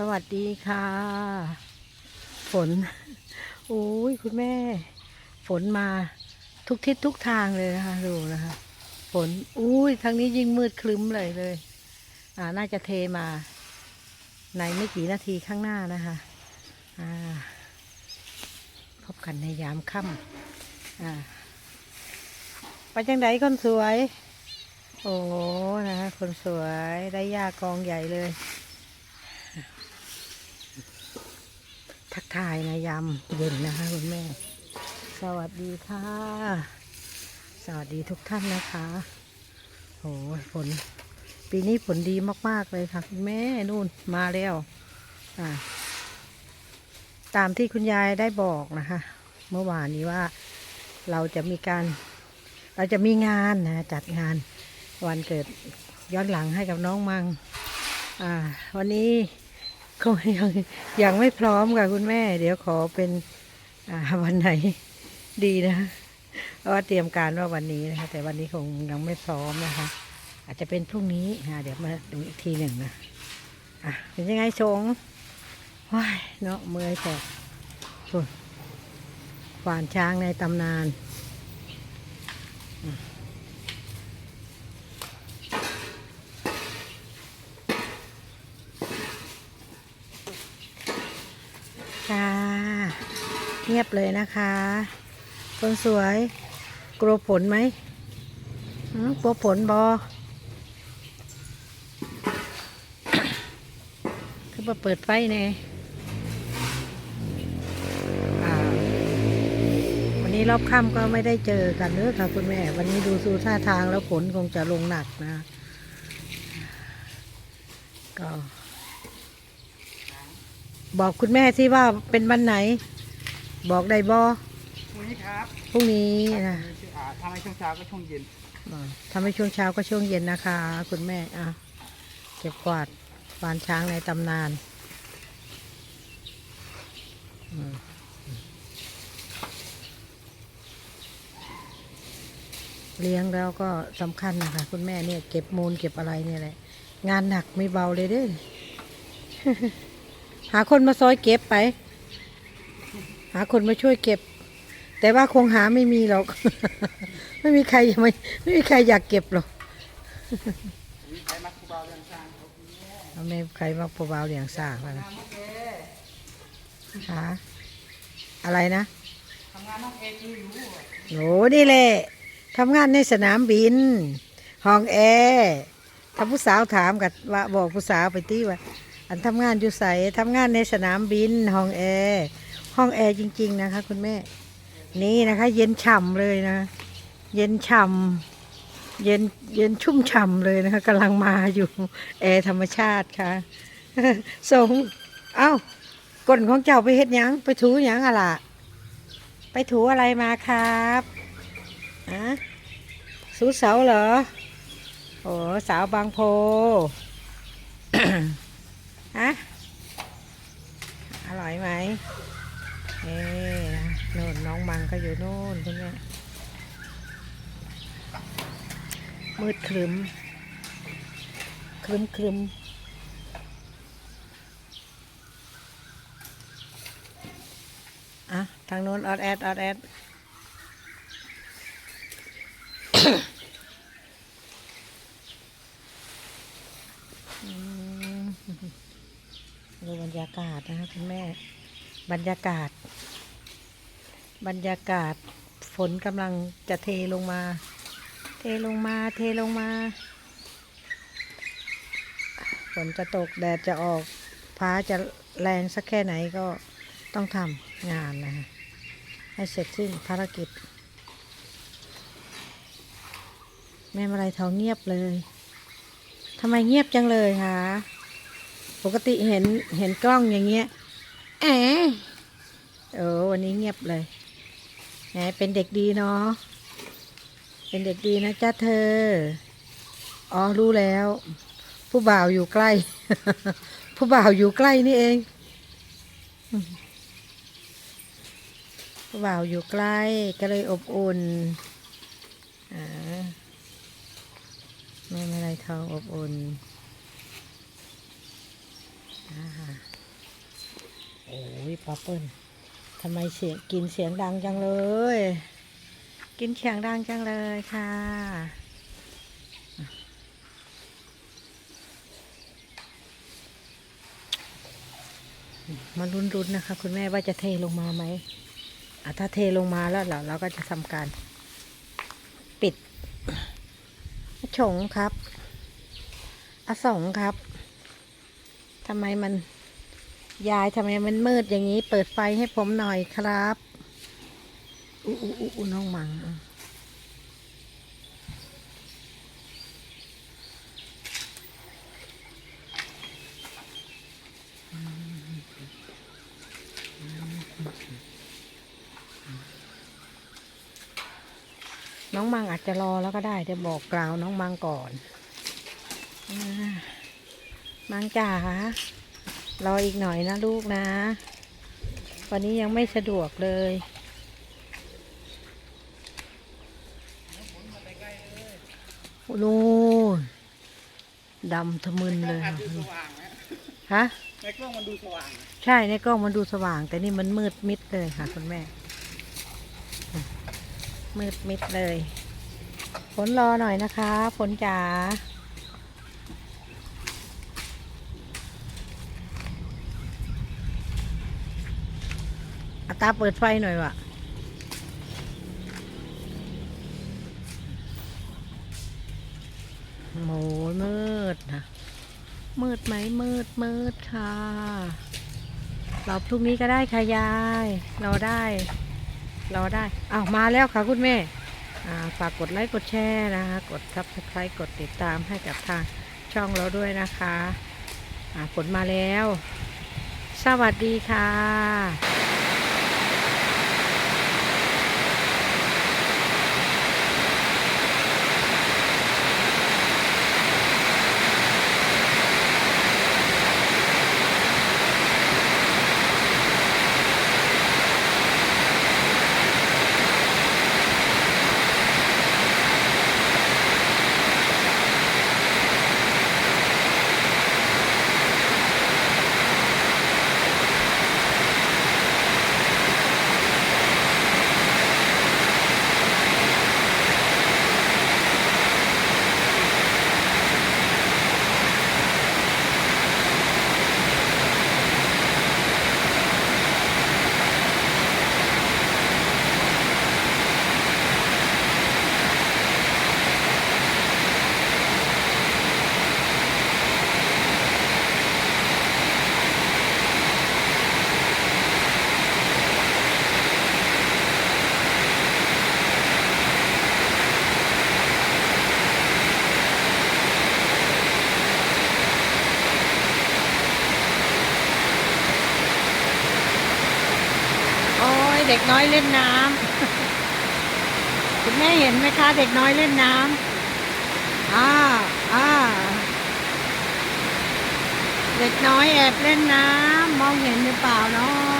สวัสดีค่ะ ฝนโอ้ยคุณแม่ ฝนมาทุกทิศทุกทางเลยนะคะดูนะคะ ฝนอุ้ยทางนี้ยิ่งมืดคลึ้มเลยเลย อ่าน่าจะเทมาในไม่กี่นาทีข้างหน้านะคะอ่าพบกันในยามค่ำอ่าไปจังไดคนสวย โอ้นะคะคนสวยได้ยากองใหญ่เลย ทักทายในยามเย็นนะคะคุณแม่ สวัสดีค่ะ สวัสดีทุกท่านนะคะโอ้ยฝนปีนี้ฝนดีมาก ๆ เลยค่ะคุณแม่นู่นมาแล้วอ่าตามที่คุณยายได้บอกนะคะ เมื่อวานนี้ว่าเราจะมีการ เราจะมีงานนะจัดงานวันเกิดย้อนหลังให้กับน้องมัง อ่า วันนี้ ก็ยังยังไม่พร้อมค่ะคุณแม่ เดี๋ยวขอเป็นวันไหนดีนะเพราะว่าเตรียมการว่าวันนี้นะคะ แต่วันนี้คงยังไม่พร้อมนะคะ อาจจะเป็นพรุ่งนี้นะเดี๋ยวมาดูอีกทีหนึ่งนะอะเป็นยังไงชงว้ายเนาะเมื่อยแสบโอ้ยควานช้างในตำนาน ค่ะ เงียบเลยนะคะ คนสวย กลัวผลไหมหือกลัวผลบอคือมาเปิดไฟแน่วันนี้รอบค่ำก็ไม่ได้เจอกันเนอะค่ะคุณแม่ วันนี้ดูสูท่าทางแล้วฝนคงจะลงหนักนะ ก็ บอกคุณแม่ที่ว่าเป็นวันไหน บอกได้บอพรุ่งนี้ครับพรุ่งนี้นะอ่าทำให้ช่วงเช้าก็ช่วงเย็นบอกทำให้ช่วงเช้าก็ช่วงเย็นนะคะ คุณแม่อะเก็บกวาดฟานช้างในตำนานอืมเลี้ยงแล้วก็สำคัญนะคะคุณแม่เนี่ยเก็บมูลเก็บอะไรเนี่ยแหละ งานหนักไม่เบาเลยเด้อหาคนมาซอยเก็บไปหาคนมาช่วยเก็บ แต่ว่าคงหาไม่มีหรอก ไม่มีใครไม่ไม่มีใครอยากเก็บหรอกมีใครมาคูบาวเรื่อาขาไม่ใครมาพวกเราเลี้ยงสร้างแล้วนะทำงาองเอหาอะไรนะทำงานน้องเอจีรู้โหนี่แหละทำงานในสนามบิน ห้องแอร์ถ้าผู้สาวถามกับว่าบอกผู้สาวไปตีว่า อันทำงานอยู่ใสทำงานในสนามบิน ห้องแอร์ ห้องแอร์จริง ๆ นะคะ คุณแม่ นี่นะคะ เย็นฉ่ำเลยนะ เย็นฉ่ำเย็นเย็นชุ่มฉ่ำเลยนะคะกำลังมาอยู่แอร์ธรรมชาติค่ะสงเอ้าก้นของเจ้าไปเฮ็ดยังไปถูยังอะล่ะ ไปถูอะไรมาครับอะสูเสาเหรอโอ้สาวบางโพ ฮะ อร่อยไหมเอ๊โน่นน้องมัง ก็อยู่โน่นคุณแม่มืดครึมครึมครึมอะ ทางโน้นออดแอดออดแอดอืมดูบรรยากาศนะคะคุณแม่ บรรยากาศ บรรยากาศฝนกำลังจะเทลงมา เทลงมาเทลงมา ฝนจะตกแดดจะออกฟ้าจะแรงสักแค่ไหนก็ต้องทำงานนะคะให้เสร็จสิ้นภารกิจ แม่มาลัยทองเงียบเลยทำไมเงียบจังเลยคะปกติเห็นเห็นกล้องอย่างเงี้ยแอะเออ วันนี้เงียบเลยแหมเป็นเด็กดีเนาะ เป็นเด็กดีนะจ๊ะเธอ อ๋อรู้แล้ว ผู้บ่าวอยู่ใกล้ ผู้บ่าวอยู่ใกล้นี่เอง ผู้บ่าวอยู่ใกล้ก็เลยอบอุ่นอ่าแม่ไม่ไรทองอบอุ่นอ่าโอ้ยป้าเปิ้ลำไมเสียงกินเสียงดังจังเลย กินเสียงดังจังเลยค่ะมาลุ้นๆนะคะ คุณแม่ว่าจะเทลงมาไหมถ้าเทลงมาแล้วเราเราก็จะทำการปิดชงครับ อสองครับทำไมมัน ยายทำไมมันมืดอย่างนี้ เปิดไฟให้ผมหน่อยครับอู้อู้อู้อู้น้องหมังอะน้องมังอาจจะรอแล้วก็ได้เดี๋ยวบอกกล่าวน้องมังก่อนอ่ามังจ๋า รออีกหน่อยนะลูกนะ วันนี้ยังไม่สะดวกเลยนู่นดำทะมึนเลยภาพดูสว่างนะฮะ ในกล้องมันดูสว่างนะใช่ ในกล้องมันดูสว่าง แต่นี่มันมืดมิดเลยค่ะคุณแม่ มืดมิดเลย ฝนรอหน่อยนะคะ ฝนจ๋า ตาเปิดไฟหน่อยวะโหมืดนะมืดไหมมืดมืดค่ะราพรุ่งนี้ก็ได้ค่ะยายเราได้เราได้อ้าวมาแล้วค่ะคุณแม่ฝากกดไลค์กดแชร์นะคะ กดซับสไครต์กดติดตามให้กับทางช่องเราด้วยนะคะอ่าผลมาแล้ว สวัสดีค่ะ เด็กน้อยเล่นน้ำคุณแม่เห็นไหมคะ เด็กน้อยเล่นน้ำอ่าอ่าเด็กน้อยแอบเล่นน้ำมองเห็นหรือเปล่าเนาะ